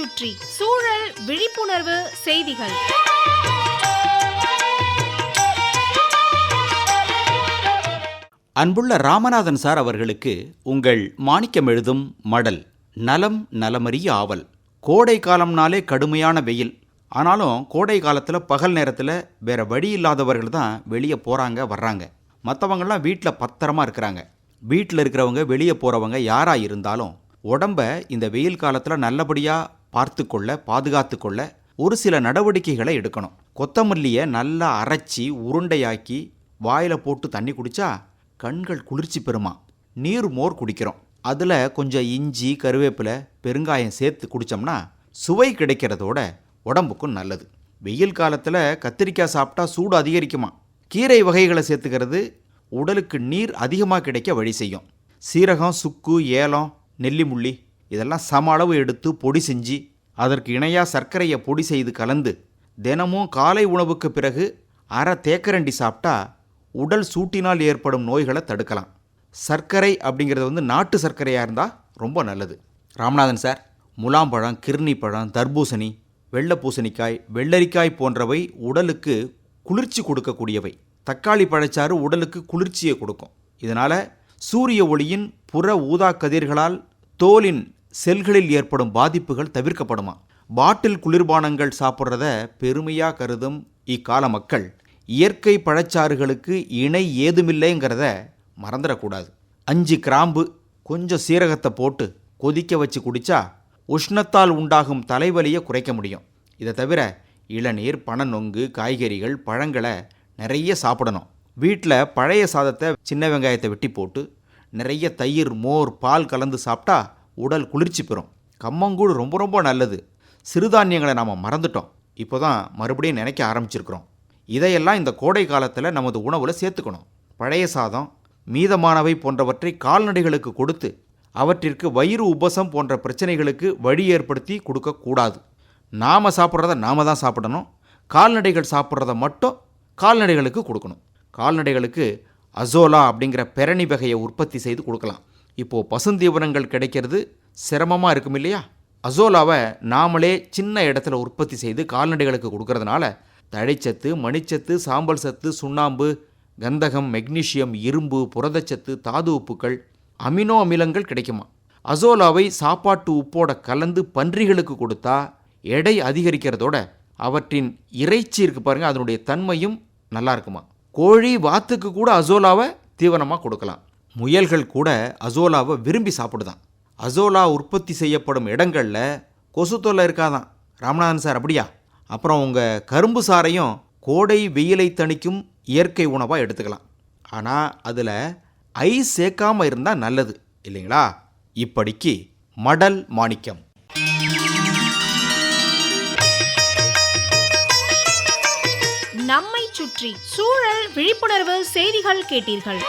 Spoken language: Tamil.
சுற்றி சூழல் விழிப்புணர்வு செய்திகள். அன்புள்ள ராமநாதன் சார் அவர்களுக்கு உங்கள் மாணிக்கம் எழுதும் மடல் நலம் நலமறிய ஆவல். கோடை காலம்னாலே கடுமையான வெயில். ஆனாலும் கோடை காலத்தில் பகல் நேரத்தில் வேற வழி இல்லாதவர்கள் தான் வெளியே போகிறாங்க வர்றாங்க. மற்றவங்கெல்லாம் வீட்டில் பத்திரமா இருக்கிறாங்க. வீட்டில் இருக்கிறவங்க வெளியே போகிறவங்க யாராக இருந்தாலும் உடம்ப இந்த வெயில் காலத்தில் நல்லபடியாக பார்த்து கொள்ள பாதுகாத்து கொள்ள ஒரு சில நடவடிக்கைகளை எடுக்கணும். கொத்தமல்லியை நல்லா அரைச்சி உருண்டையாக்கி வாயில் போட்டு தண்ணி குடித்தா கண்கள் குளிர்ச்சி பெறுமா? நீர் மோர் குடிக்கிறோம். அதில் கொஞ்சம் இஞ்சி கருவேப்பிலை பெருங்காயம் சேர்த்து குடித்தோம்னா சுவை கிடைக்கிறதோட உடம்புக்கும் நல்லது. வெயில் காலத்தில் கத்திரிக்காய் சாப்பிட்டா சூடு அதிகரிக்குமா? கீரை வகைகளை சேர்த்துக்கிறது உடலுக்கு நீர் அதிகமாக கிடைக்க வழி செய்யும். சீரகம் சுக்கு ஏலம் நெல்லிமுள்ளி இதெல்லாம் சம அளவு எடுத்து பொடி செஞ்சு அதற்கு இணையாக சர்க்கரையை பொடி செய்து கலந்து தினமும் காலை உணவுக்கு பிறகு அரை தேக்கரண்டி சாப்பிட்டா உடல் சூட்டினால் ஏற்படும் நோய்களை தடுக்கலாம். சர்க்கரை அப்படிங்கிறது வந்து நாட்டு சர்க்கரையாக இருந்தால் ரொம்ப நல்லது. ராமநாதன் சார் முலாம்பழம் கிர்னி பழம் தர்பூசணி வெள்ளை பூசணிக்காய் வெள்ளரிக்காய் போன்றவை உடலுக்கு குளிர்ச்சி கொடுக்கக்கூடியவை. தக்காளி பழச்சாறு உடலுக்கு குளிர்ச்சியை கொடுக்கும். இதனால் சூரிய ஒளியின் புற ஊதா கதிர்களால் தோலின் செல்களில் ஏற்படும் பாதிப்புகள் தவிர்க்கப்படுமா? பாட்டில் குளிர்பானங்கள் சாப்பிட்றத பெருமையாக கருதும் இக்கால மக்கள் இயற்கை பழச்சாறுகளுக்கு இணை ஏதுமில்லைங்கிறத மறந்துடக்கூடாது. அஞ்சு கிராம்பு கொஞ்சம் சீரகத்தை போட்டு கொதிக்க வச்சு குடிச்சா உஷ்ணத்தால் உண்டாகும் தலைவலியை குறைக்க முடியும். இதை தவிர இளநீர் பனநொங்கு காய்கறிகள் பழங்களை நிறைய சாப்பிடணும். வீட்டில் பழைய சாதத்தை சின்ன வெங்காயத்தை வெட்டி போட்டு நிறைய தயிர் மோர் பால் கலந்து சாப்பிட்டா உடல் குளிர்ச்சி பெறும். கம்மங்கூழ் ரொம்ப ரொம்ப நல்லது. சிறுதானியங்களை நாம் மறந்துட்டோம். இப்போ தான் மறுபடியும் நினைக்க ஆரம்பிச்சிருக்கிறோம். இதையெல்லாம் இந்த கோடை காலத்தில் நமது உணவில் சேர்த்துக்கணும். பழைய சாதம் மீதமானவை போன்றவற்றை கால்நடைகளுக்கு கொடுத்து அவற்றிற்கு வயிறு உபசம் போன்ற பிரச்சனைகளுக்கு வழி ஏற்படுத்தி கொடுக்கக்கூடாது நாம் சாப்பிட்றத நாம தான் சாப்பிடணும். கால்நடைகள் சாப்பிட்றத மட்டும் கால்நடைகளுக்கு கொடுக்கணும். கால்நடைகளுக்கு அசோலா அப்படிங்கிற பெரணி வகையை உற்பத்தி செய்து கொடுக்கலாம். இப்போது பசுந்தீவனங்கள் கிடைக்கிறது சிரமமாக இருக்கும் இல்லையா? அசோலாவை நாமளே சின்ன இடத்துல உற்பத்தி செய்து கால்நடைகளுக்கு கொடுக்கறதுனால தழைச்சத்து மணிச்சத்து சாம்பல் சத்து சுண்ணாம்பு கந்தகம் மெக்னீஷியம் இரும்பு புரதச்சத்து தாது உப்புக்கள் அமினோ அமிலங்கள் கிடைக்குமா? அசோலாவை சாப்பாட்டு உப்போட கலந்து பன்றிகளுக்கு கொடுத்தா எடை அதிகரிக்கிறதோட அவற்றின் இறைச்சி இருக்கு பாருங்க அதனுடைய தன்மையும் நல்லா இருக்குமா? கோழி வாத்துக்கு கூட அசோலாவை தீவனமாக கொடுக்கலாம். முயல்கள் கூட அசோலாவை விரும்பி சாப்பிடுதான். அசோலா உற்பத்தி செய்யப்படும் இடங்களில் கொசு தொல்லை இருக்காதான். ராமநாதன் சார் அப்படியா? அப்புறம் உங்கள் கரும்பு சாறையும் கோடை வெயிலை தணிக்கும் இயற்கை உணவாக எடுத்துக்கலாம். ஆனால் அதில் ஐ சேர்க்காம இருந்தால் நல்லது இல்லைங்களா? இப்படிக்கு மடல் மாணிக்கம். நம்மை சுற்றி சூழல் விழிப்புணர்வு செய்திகள் கேட்டீர்கள்.